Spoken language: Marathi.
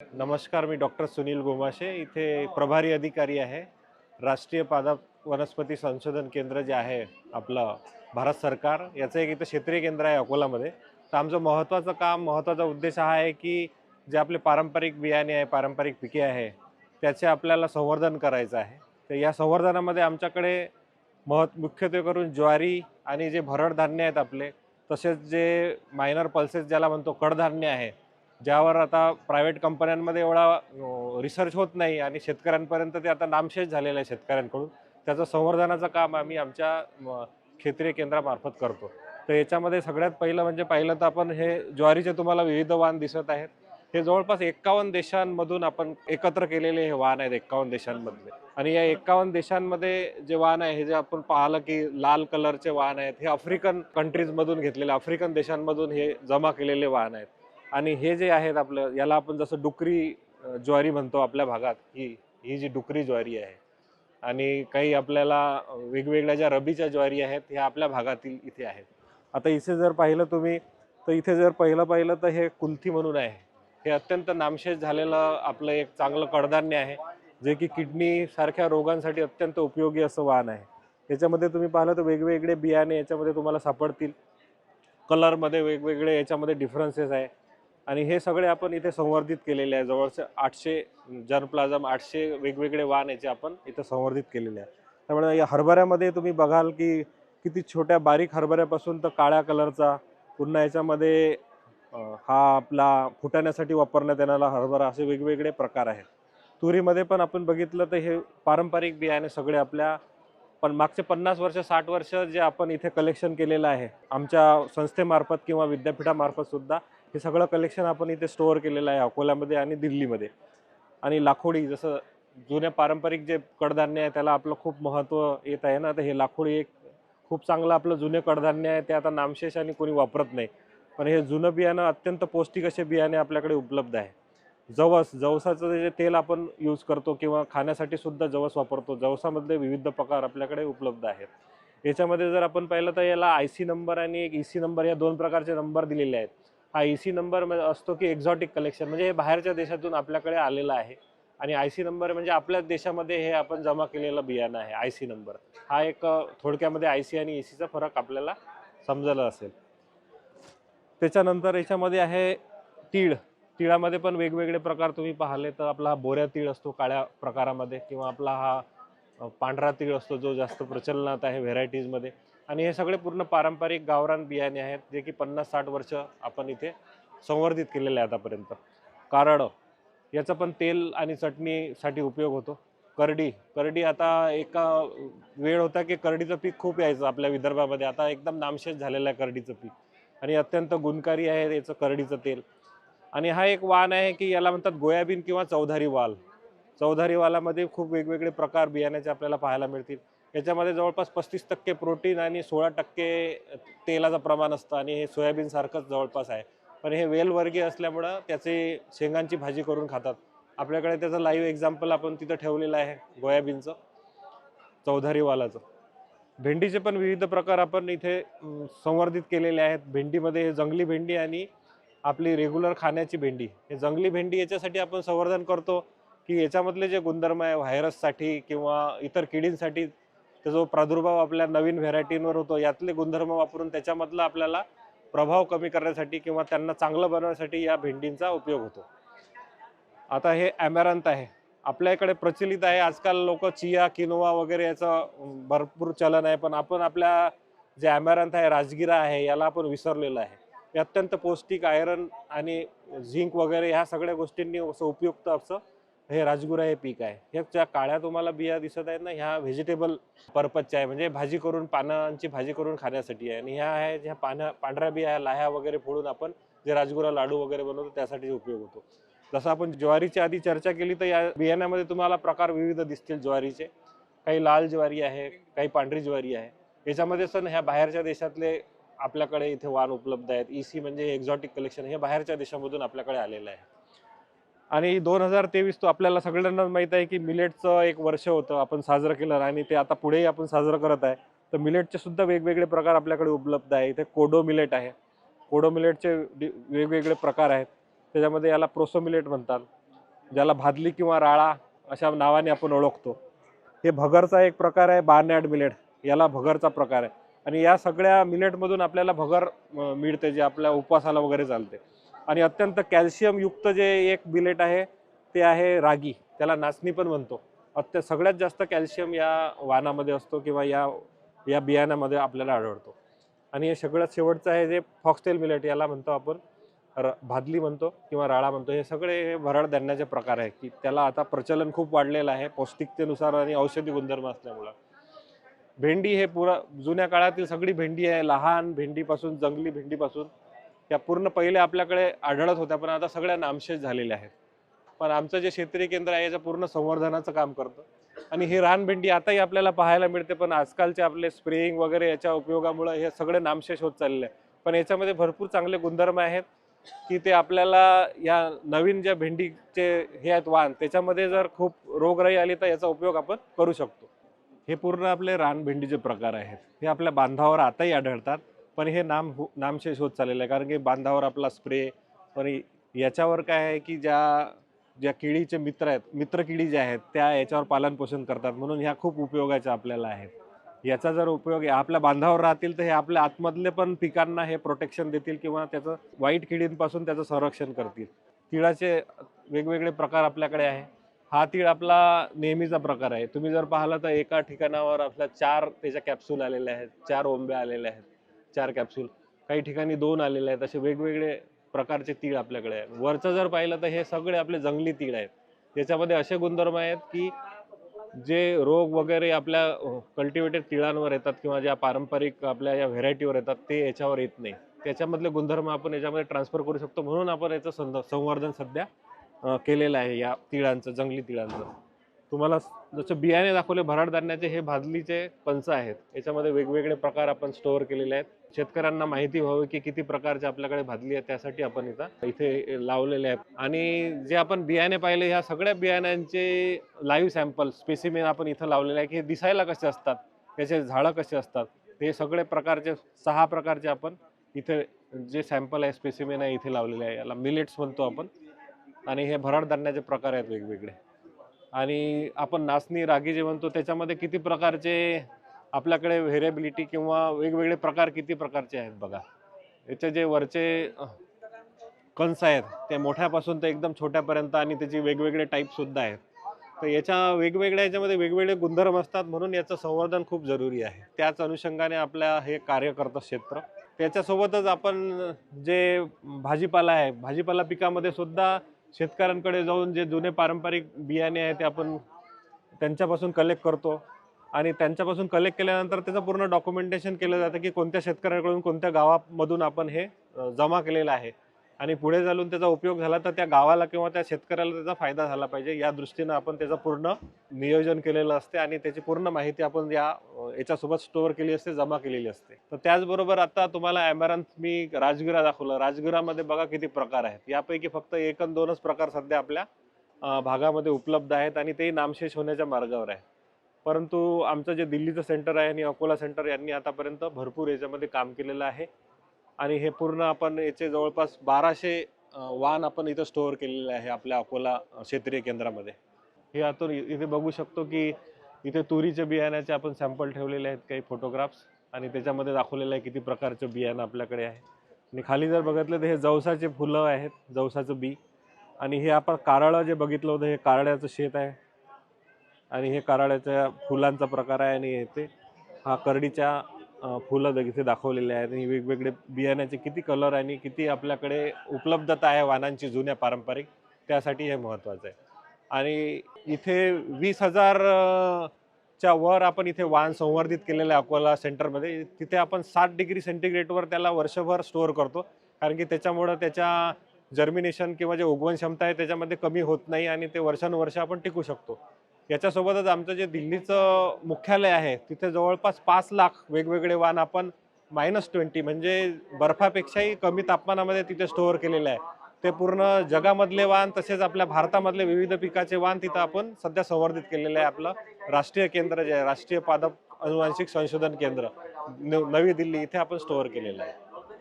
नमस्कार मी डॉक्टर सुनील गोमाशे. इथे प्रभारी अधिकारी आहे. राष्ट्रीय पादप वनस्पती संशोधन केंद्र जे आहे आपलं भारत सरकार याचं एक इथं क्षेत्रीय केंद्र आहे अकोलामध्ये. तर आमचं महत्त्वाचं काम महत्त्वाचा उद्देश हा आहे की जे आपले पारंपरिक बियाणे आहे पारंपरिक पिके आहे त्याचे आपल्याला संवर्धन करायचं आहे. तर या संवर्धनामध्ये आमच्याकडे महत् मुख्यत्वे करून ज्वारी आणि जे भरड धान्य आहेत आपले तसेच जे मायनर पल्सेस ज्याला म्हणतो कडधान्य आहे ज्यावर आता प्रायव्हेट कंपन्यांमध्ये एवढा रिसर्च होत नाही आणि शेतकऱ्यांपर्यंत ते आता नामशेष झालेलं आहे शेतकऱ्यांकडून त्याचं संवर्धनाचं काम आम्ही आमच्या क्षेत्रीय केंद्रामार्फत करतो. तर याच्यामध्ये सगळ्यात पहिलं म्हणजे पाहिलं तर आपण हे ज्वारीचे तुम्हाला विविध वाण दिसत आहेत. हे जवळपास एक्कावन्न देशांमधून आपण एकत्र केलेले हे वाहन आहेत एक्कावन्न देशांमधले. आणि या एक्कावन्न देशांमध्ये जे वाण आहे हे जे आपण पाहिलं की लाल कलरचे वाहन आहेत हे आफ्रिकन कंट्रीजमधून घेतलेले आफ्रिकन देशांमधून हे जमा केलेले वाहन आहेत. आणि हे जे आहेत आपलं याला आपण जसं डुकरी ज्वारी म्हणतो आपल्या भागात ही ही जी डुकरी ज्वारी आहे. आणि काही आपल्याला वेगवेगळ्या ज्या रबीच्या ज्वारी आहेत ह्या आपल्या भागातील इथे आहेत. आता इथे जर पाहिलं तुम्ही तर इथे जर पहिलं पाहिलं तर हे कुल्थी म्हणून आहे. हे अत्यंत नामशेष झालेलं आपलं एक चांगलं कडधान्य आहे जे की किडनीसारख्या रोगांसाठी अत्यंत उपयोगी असं वाण आहे. याच्यामध्ये तुम्ही पाहिलं तर वेगवेगळे बियाणे याच्यामध्ये तुम्हाला सापडतील. कलरमध्ये वेगवेगळे याच्यामध्ये डिफरन्सेस आहे. आणि हे सगळे आपण इथे संवर्धित केलेले आहे. जवळचे आठशे जर्मप्लाझम आठशे वेगवेगळे वाण याचे आपण इथे संवर्धित केलेले आहे. त्यामुळे या हरभऱ्यामध्ये तुम्ही बघाल की किती छोट्या बारीक हरभऱ्यापासून तर काळ्या कलरचा पुन्हा याच्यामध्ये हा आपला फुटाण्यासाठी वापरण्यात येणारा हरभरा असे वेगवेगळे प्रकार आहेत. तुरीमध्ये पण आपण बघितलं तर हे पारंपरिक बियाणे सगळे आपल्या पण मागचे पन्नास वर्ष साठ वर्ष जे आपण इथे कलेक्शन केलेलं आहे आमच्या संस्थेमार्फत किंवा विद्यापीठामार्फत सुद्धा हे सगळं कलेक्शन आपण इथे स्टोअर केलेलं आहे अकोल्यामध्ये आणि दिल्लीमध्ये. आणि लाखोडी जसं जुन्या पारंपरिक जे कडधान्य आहे त्याला आपलं खूप महत्त्व येत आहे ना. तर हे लाखोडी एक खूप चांगलं आपलं जुने कडधान्य आहे ते आता नामशेष आणि कोणी वापरत नाही. पण हे जुनं बियाणं अत्यंत पौष्टिक असे बियाणे आपल्याकडे उपलब्ध आहे. जवस जवसाचं जे तेल आपण यूज करतो किंवा खाण्यासाठी सुद्धा जवस वापरतो जवसामधले विविध प्रकार आपल्याकडे उपलब्ध आहेत. याच्यामध्ये जर आपण पाहिलं तर याला आय सी नंबर आणि एक ई सी नंबर या दोन प्रकारचे नंबर दिलेले आहेत. हा ई सी नंबर असतो की एक्झॉटिक कलेक्शन म्हणजे हे बाहेरच्या देशातून आपल्याकडे आलेलं आहे. आणि आय सी नंबर म्हणजे आपल्याच देशामध्ये हे आपण जमा केलेलं बियाणं आहे आय सी नंबर हा एक थोडक्यामध्ये आय सी आणि ई सीचा फरक आपल्याला समजला असेल. त्याच्यानंतर याच्यामध्ये आहे तीळ. तिळामध्ये पण वेगवेगळे प्रकार तुम्ही पाहिले तर आपला हा बोऱ्या तीळ असतो काळ्या प्रकारामध्ये किंवा आपला हा पांढरा तीळ असतो जो जास्त प्रचलनात आहे व्हेरायटीजमध्ये आणि हे सगळे पूर्ण पारंपरिक गावरान बियाणे आहेत जे की पन्नास साठ वर्ष आपण इथे संवर्धित केलेले आहे आतापर्यंत. कारडं याचं पण तेल आणि चटणीसाठी उपयोग होतो. करडी करडी आता एका वेळ होता की करडीचं पीक खूप यायचं आपल्या विदर्भामध्ये. आता एकदम नामशेष झालेलं आहे करडीचं पीक. आणि अत्यंत गुणकारी आहे याचं करडीचं तेल. आणि हा एक वाण आहे की याला म्हणतात गोयाबीन किंवा चौधारी वाल. चौधारी वालामध्ये खूप वेगवेगळे प्रकार बियाण्याचे आपल्याला पाहायला मिळतील. याच्यामध्ये जवळपास पस्तीस टक्के प्रोटीन आणि सोळा टक्के तेलाचं प्रमाण असतं आणि हे सोयाबीनसारखंच जवळपास आहे. पण हे वेलवर्गीय असल्यामुळं त्याचे शेंगांची भाजी करून खातात. आपल्याकडे त्याचं लाईव्ह एक्झाम्पल आपण तिथं ठेवलेलं आहे गोयाबीनचं चौधारी वालाचं भेंडीचे पण विविध प्रकार आपण इथे संवर्धित केलेले आहेत. भेंडीमध्ये जंगली भेंडी आणि आपली रेग्युलर खाण्याची भेंडी. हे जंगली भेंडी याच्यासाठी आपण संवर्धन करतो की याच्यामधले जे गुणधर्म आहे व्हायरससाठी किंवा इतर किडींसाठी त्याचा प्रादुर्भाव आपल्या नवीन व्हेरायटींवर होतो यातले गुणधर्म वापरून त्याच्यामधला आपल्याला प्रभाव कमी करण्यासाठी किंवा त्यांना चांगलं बनवण्यासाठी या भेंडींचा उपयोग होतो. आता हे ॲमॅरंथ आहे. आपल्या इकडे प्रचलित आहे. आजकाल लोक चिया किनोवा वगैरे याचं भरपूर चलन आहे. पण आपण आपल्या जे ॲमॅरंथ आहे राजगिरा आहे याला आपण विसरलेलं आहे. हे अत्यंत पौष्टिक आयरन आणि झिंक वगैरे ह्या सगळ्या गोष्टींनी असं उपयुक्त असं हे राजगुरा हे पीक आहे. हे काळ्या तुम्हाला बिया दिसत आहेत ना ह्या व्हेजिटेबल पर्पजच्या आहे. म्हणजे भाजी करून पानांची भाजी करून खाण्यासाठी आहे. आणि ह्या आहे ज्या पाण्या पांढऱ्या बिया आहे, लाह्या वगैरे फोडून आपण जे राजगुरा लाडू वगैरे बनवतो त्यासाठी उपयोग होतो. जसं आपण ज्वारीची आधी चर्चा केली तर या बियाण्यामध्ये तुम्हाला प्रकार विविध दिसतील ज्वारीचे. काही लाल ज्वारी आहे काही पांढरी ज्वारी आहे. याच्यामध्ये सण ह्या बाहेरच्या देशातले आपल्याकडे इथे वाण उपलब्ध आहेत. ई सी म्हणजे एक्झॉटिक कलेक्शन हे बाहेरच्या देशामधून आपल्याकडे आलेलं आहे. आणि दोन हजार तेवीस तो आपल्याला सगळ्यांना माहीत आहे की मिलेटचं एक वर्ष होतं आपण साजरं केलं आणि ते आता पुढेही आपण साजरं करत आहे. तर मिलेटचे सुद्धा वेगवेगळे प्रकार आपल्याकडे उपलब्ध आहे. इथे कोडो मिलेट आहे. कोडो मिलेटचे वेगवेगळे प्रकार आहेत. त्याच्यामध्ये याला प्रोसो मिलेट म्हणतात. ज्याला भादली किंवा राळा अशा नावाने आपण ओळखतो. हे भगरचा एक प्रकार आहे बार्नॅड मिलेट याला भगरचा प्रकार आहे. आणि या सगळ्या मिलेटमधून आपल्याला भगर मिळते जे आपल्या उपवासाला वगैरे चालते. आणि अत्यंत कॅल्शियमयुक्त जे एक बिलेट आहे ते आहे रागी. त्याला नाचणी पण म्हणतो. अत्य सगळ्यात जास्त कॅल्शियम या वाहनामध्ये असतो किंवा या या बियाण्यामध्ये आपल्याला आढळतो. आणि हे सगळ्यात शेवटचं आहे जे फॉक्सटेल मिलेट याला म्हणतो आपण र भादली म्हणतो किंवा राळा म्हणतो. हे सगळे हे भरड धान्याचे प्रकार आहे की त्याला आता प्रचलन खूप वाढलेलं आहे पौष्टिकतेनुसार आणि औषधी गुणधर्म असल्यामुळं. भेंडी हे पुरा जुन्या काळातील सगळी भेंडी आहे लहान भेंडीपासून जंगली भेंडीपासून. या पूर्ण पहिले आपल्याकडे आढळत होत्या पण आता सगळ्या नामशेष झालेल्या आहेत. पण आमचं जे क्षेत्रीय केंद्र आहे याचं पूर्ण संवर्धनाचं काम करतं. आणि ही रानभेंडी आताही आपल्याला पाहायला मिळते पण आजकालचे आपले स्प्रेइंग वगैरे याच्या उपयोगामुळे हे सगळे नामशेष होत चालले आहे पण याच्यामध्ये भरपूर चांगले गुणधर्म आहेत की ते आपल्याला या नवीन ज्या भेंडीचे हे आहेत वाण त्याच्यामध्ये जर खूप रोगराई आली तर याचा उपयोग आपण करू शकतो. हे पूर्ण आपले रानभेंडीचे प्रकार आहेत. हे आपल्या बांधावर आताही आढळतात. पण हे नाम हो- नामशेष होत चाललेलं आहे. कारण की बांधावर आपला स्प्रे पण याच्यावर काय आहे की ज्या ज्या किडीचे मित्र आहेत मित्र किडी ज्या आहेत त्या याच्यावर पालनपोषण करतात. म्हणून ह्या खूप उपयोगाच्या आपल्याला आहेत. याचा जर उपयोग आहे आपल्या बांधावर राहतील तर हे आपल्या आतमधले पण पिकांना हे प्रोटेक्शन देतील किंवा त्याचं वाईट किडींपासून त्याचं संरक्षण करतील. तिळाचे वेगवेगळे प्रकार आपल्याकडे आहे. हा तीळ आपला नेहमीचा प्रकार आहे. तुम्ही जर पाहिलं तर एका ठिकाणावर आपल्या चार त्याच्या कॅप्सूल आलेले आहेत चार ओंब्या आलेल्या आहेत. चार कॅप्सूल काही ठिकाणी दोन आलेले आहेत असे वेगवेगळे प्रकारचे तीळ आपल्याकडे आहेत. वरचं जर पाहिलं तर हे सगळे आपले जंगली तीळ आहेत. त्याच्यामध्ये असे गुणधर्म आहेत की जे रोग वगैरे आपल्या कल्टिवेटेड तिळांवर येतात किंवा ज्या पारंपरिक आपल्या या व्हेरायटीवर येतात ते याच्यावर येत नाही. त्याच्यामधले गुणधर्म आपण याच्यामध्ये ट्रान्सफर करू शकतो. म्हणून आपण याचं संवर्धन सध्या केलेलं आहे या तिळांचं जंगली तिळांचं. तुम्हाला जसं बियाणे दाखवले भराड धान्याचे हे भाजलीचे पंच आहेत. याच्यामध्ये वेगवेगळे प्रकार आपण स्टोअर केलेले आहेत. शेतकऱ्यांना माहिती व्हावी की किती प्रकारचे आपल्याकडे भाजली आहे त्यासाठी आपण इथं इथे लावलेले आहेत. आणि जे आपण बियाणे पाहिले ह्या सगळ्या बियाण्यांचे लाईव्ह सॅम्पल स्पेसिमेन आपण इथं लावलेले आहे की हे दिसायला कसे असतात त्याचे झाडं कसे असतात हे सगळे प्रकारचे सहा प्रकारचे आपण इथे जे सॅम्पल आहे स्पेसिमेन आहे इथे लावलेले आहे. याला मिलेट्स म्हणतो आपण. आणि हे भराड धान्याचे प्रकार आहेत वेगवेगळे. आणि आपण नाचणी रागी जे म्हणतो त्याच्यामध्ये किती प्रकारचे आपल्याकडे व्हेरिएबिलिटी किंवा वेगवेगळे प्रकार किती प्रकारचे आहेत बघा. याचे जे वरचे कंस आहेत ते मोठ्यापासून ते एकदम छोट्यापर्यंत आणि त्याची वेगवेगळे टाईपसुद्धा आहेत. तर याच्या वेगवेगळ्या याच्यामध्ये वेगवेगळे गुणधर्म असतात म्हणून याचं संवर्धन खूप जरुरी आहे. त्याच अनुषंगाने आपल्या हे कार्य करतं क्षेत्र. त्याच्यासोबतच आपण जे भाजीपाला आहे भाजीपाला पिकामध्ये सुद्धा शेतकऱ्यांकडे जाऊन जे जुने पारंपरिक बियाणे आहे ते आपण त्यांच्यापासून कलेक्ट करतो. आणि त्यांच्यापासून कलेक्ट केल्यानंतर त्याचं पूर्ण डॉक्युमेंटेशन केलं जातं की कोणत्या शेतकऱ्याकडून कोणत्या गावामधून आपण हे जमा केलेलं आहे. आणि पुढे चालून त्याचा उपयोग झाला तर त्या गावाला किंवा त्या शेतकऱ्याला त्याचा फायदा झाला पाहिजे. या दृष्टीनं आपण त्याचं पूर्ण नियोजन केलेलं असते आणि त्याची पूर्ण माहिती आपण या याच्यासोबत स्टोअर केली असते जमा केलेली असते. तर त्याचबरोबर आता तुम्हाला ॲमॅरन्थ मी राजगिरा दाखवलं. राजगिरामध्ये बघा किती प्रकार आहेत. यापैकी फक्त एक आणि दोनच प्रकार सध्या आपल्या भागामध्ये उपलब्ध आहेत आणि तेही नामशेष होण्याच्या मार्गावर आहे परंतु आमचं जे दिल्लीचं सेंटर आहे आणि अकोला सेंटर यांनी आतापर्यंत भरपूर याच्यामध्ये काम केलेलं आहे. आणि हे पूर्ण आपण याचे जवळपास बाराशे वाहन आपण इथं स्टोअर केलेले आहे आपल्या अकोला क्षेत्रीय केंद्रामध्ये. हे आतून इथे बघू शकतो की इथे तुरीच्या बियाण्याचे आपण सॅम्पल ठेवलेले आहेत काही फोटोग्राफ्स आणि त्याच्यामध्ये दाखवलेलं आहे किती प्रकारचं बियाणं आपल्याकडे आहे. आणि खाली जर बघितलं तर हे जवसाचे फुलं आहेत जवसाचं बी. आणि हे आपण कारळं जे बघितलं होतं हे कारळ्याचं शेत आहे. आणि हे कारळ्याच्या फुलांचा प्रकार आहे आणि ते. हा करडीच्या फुलं इथे दाखवलेले आहेत. आणि वेगवेगळे बियाण्याचे किती कलर आणि किती आपल्याकडे उपलब्धता आहे वाहनांची जुन्या पारंपरिक त्यासाठी हे महत्त्वाचं आहे. आणि इथे वीस हजार च्या वर आपण इथे वाण संवर्धित केलेलं आहे अकोला सेंटरमध्ये. तिथे आपण साठ डिग्री सेंटीग्रेडवर त्याला वर्षभर स्टोअर करतो. कारण की त्याच्यामुळं त्याच्या जर्मिनेशन किंवा जे उगवण क्षमता आहे त्याच्यामध्ये कमी होत नाही आणि ते वर्षानुवर्ष आपण टिकू शकतो. याच्यासोबतच आमचं जे दिल्लीचं मुख्यालय आहे तिथे जवळपास पाच लाख वेगवेगळे वाण आपण मायनस ट्वेंटी म्हणजे बर्फापेक्षाही कमी तापमानामध्ये तिथे स्टोअर केलेलं आहे. ते पूर्ण जगामधले वाण तसेच आपल्या भारतामधले विविध पिकाचे वाण तिथं आपण सध्या संवर्धित केलेलं आहे आपलं राष्ट्रीय केंद्र जे आहे राष्ट्रीय पादप अनुवांशिक संशोधन केंद्र नवी दिल्ली इथे आपण स्टोअर केलेलं आहे.